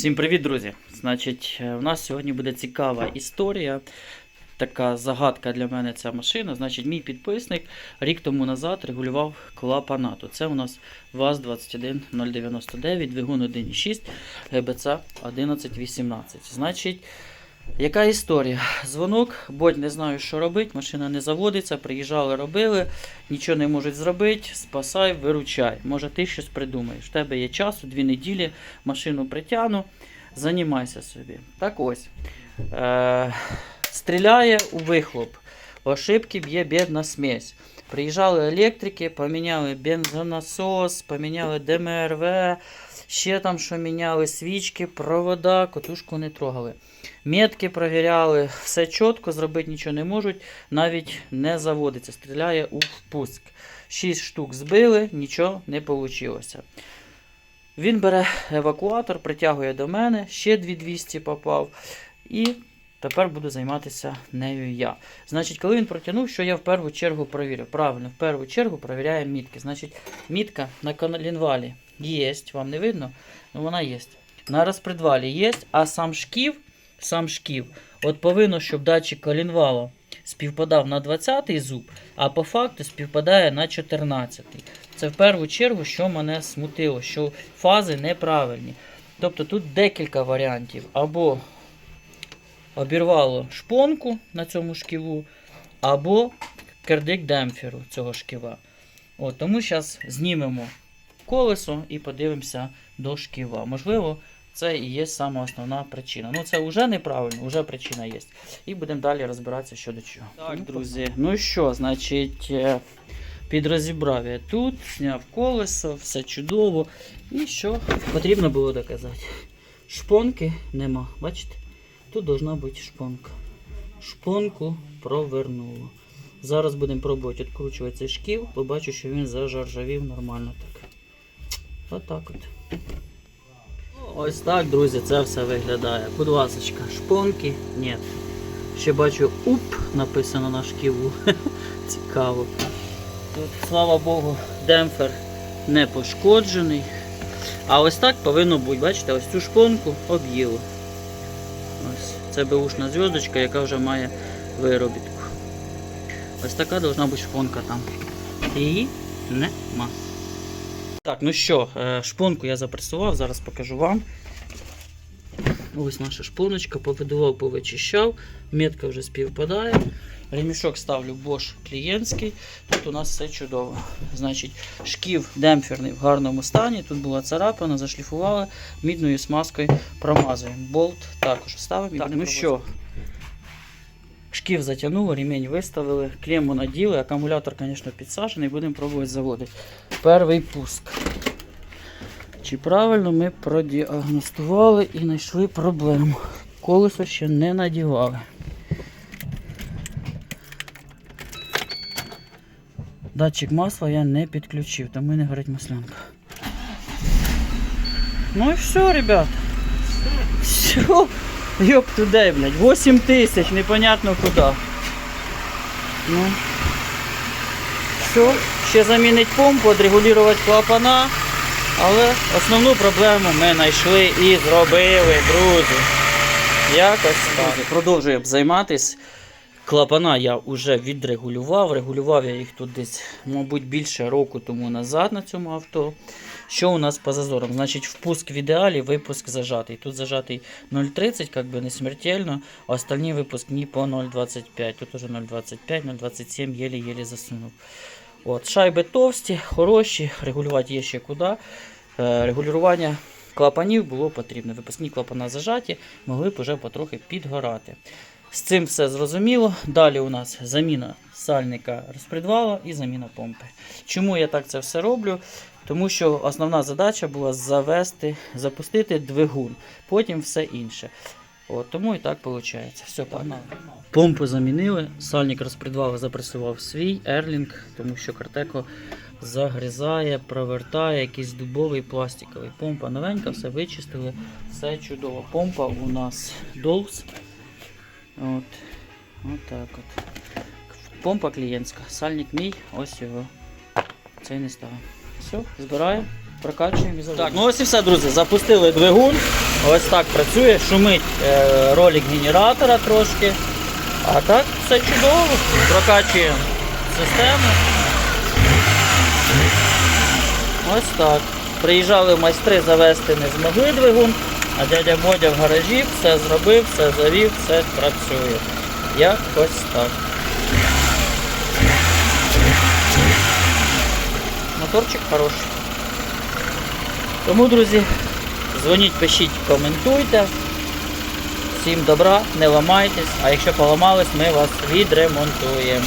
Всім привіт, друзі! Значить, е, у нас сьогодні буде цікава історія. Така загадка для мене ця машина. Значить, мій підписник рік тому назад регулював клапанату. Це у нас ВАЗ-21099, двигун 1.6, ГБЦ 1118. Значить, яка історія? Дзвонок, бодь не знаю, що робити, машина не заводиться, приїжджали, робили, нічого не можуть зробити, спасай, виручай. Може, ти щось придумаєш. В тебе є часу, дві неділі, машину притягну, займайся собі. Так ось. Е- стріляє у вихлоп. Ошибки б'є бідна смесь. Приїжджали електрики, поміняли бензонасос, поміняли ДМРВ, ще там що міняли, свічки, провода, котушку не трогали. Метки провіряли, все чітко, зробити нічого не можуть, навіть не заводиться, стріляє у впуск. 6 штук збили, нічого не вийшло. Він бере евакуатор, притягує до мене, ще 2200 попав. І тепер буду займатися нею я. Значить, коли він протягнув, що я в першу чергу провірив? Правильно, в першу чергу провіряємо мітки. Значить, мітка на коленвалі є, вам не видно? Ну вона є. На розпредвалі є, а сам шків, сам шків, от повинно, щоб датчик коленвала співпадав на 20-й зуб, а по факту співпадає на 14-й. Це в першу чергу, що мене смутило, що фази неправильні. Тобто тут декілька варіантів. Або обірвало шпонку на цьому шківу, або кердик демпферу цього шківа. От, тому зараз знімемо колесо і подивимося до шківа. Можливо, це і є сама основна причина. Ну, це вже неправильно, вже причина є. І будемо далі розбиратися щодо чого. Так, друзі, ну що, значить, е, підрозібрав я тут, зняв колесо, все чудово. І що потрібно було доказати? Шпонки нема, бачите? Тут должна бути шпонка. Шпонку провернуло. Зараз будемо пробувати відкручувати цей шків, побачу, що він зажаржавів нормально так. Отак от. Ось так, друзі, це все виглядає. Будь шпонки ні. Ще бачу УП написано на шківу. Цікаво. Тут, слава Богу, демпфер не пошкоджений. А ось так повинно бути. Бачите, ось цю шпонку об'їло. Це беушна зв'язочка, яка вже має виробітку. Ось така должна бути шпонка там. Її нема. Так, ну що, е, шпонку я запресував, зараз покажу вам. Ось наша шпоночка, повидував, повичищав, метка вже співпадає. Ремішок ставлю Bosch клієнтський. Тут у нас все чудово. Значить, шків демпферний в гарному стані. Тут була царапина, зашліфували, мідною смазкою промазуємо. Болт також ставимо. Так, ну що, шків затягнуло, ремінь виставили, клемму наділи, акумулятор, звісно, підсаджений, будемо пробувати заводити. Перший пуск. Чи правильно ми продіагностували і знайшли проблему. Колесо ще не надівали. Датчик масла я не підключив, тому і не горить маслянка. Ну і все, ребят. Все. Йоп туди, блядь. 8 тисяч, непонятно куди. Ну. Все. Ще замінить помпу, відрегулювати клапана. Але основну проблему ми знайшли і зробили, друзі. Якось так. Продовжуємо займатися. Клапана я вже відрегулював. Регулював я їх тут десь, мабуть, більше року тому назад на цьому авто. Що у нас по зазорам? Значить, впуск в ідеалі, випуск зажатий. Тут зажатий 0,30, як би не смертельно, а остальні випускні по 0,25. Тут уже 0,25, 0,27 єлі-єлі засунув. От, Шайби товсті, хороші, регулювати є ще куди. Е, регулювання клапанів було потрібно. Випускні клапана зажаті, могли б вже потрохи підгорати. З цим все зрозуміло. Далі у нас заміна сальника розпредвала і заміна помпи. Чому я так це все роблю? Тому що основна задача була завести, запустити двигун, потім все інше. От, тому і так виходить. Все, погнали. Помпу замінили, сальник розпредвала запресував свій Ерлінг, тому що Картеко загризає, провертає якийсь дубовий пластиковий. Помпа новенька, все вичистили, все чудово. Помпа у нас Dolls. От. От так от. Помпа клієнтська. Сальник мій, ось його. Цей не ставив. Все, збираємо прокачуємо і заводимо. Так, ну ось і все, друзі. Запустили двигун. Ось так працює, шумить е, ролик генератора трошки. А так все чудово. Прокачуємо систему. Ось так. Приїжджали майстри завести не змогли двигун, а дядя Бодя в гаражі все зробив, все завів, все працює. Якось так. Моторчик хороший. Тому, друзі, дзвоніть, пишіть, коментуйте. Всім добра, не ламайтесь, а якщо поламались, ми вас відремонтуємо.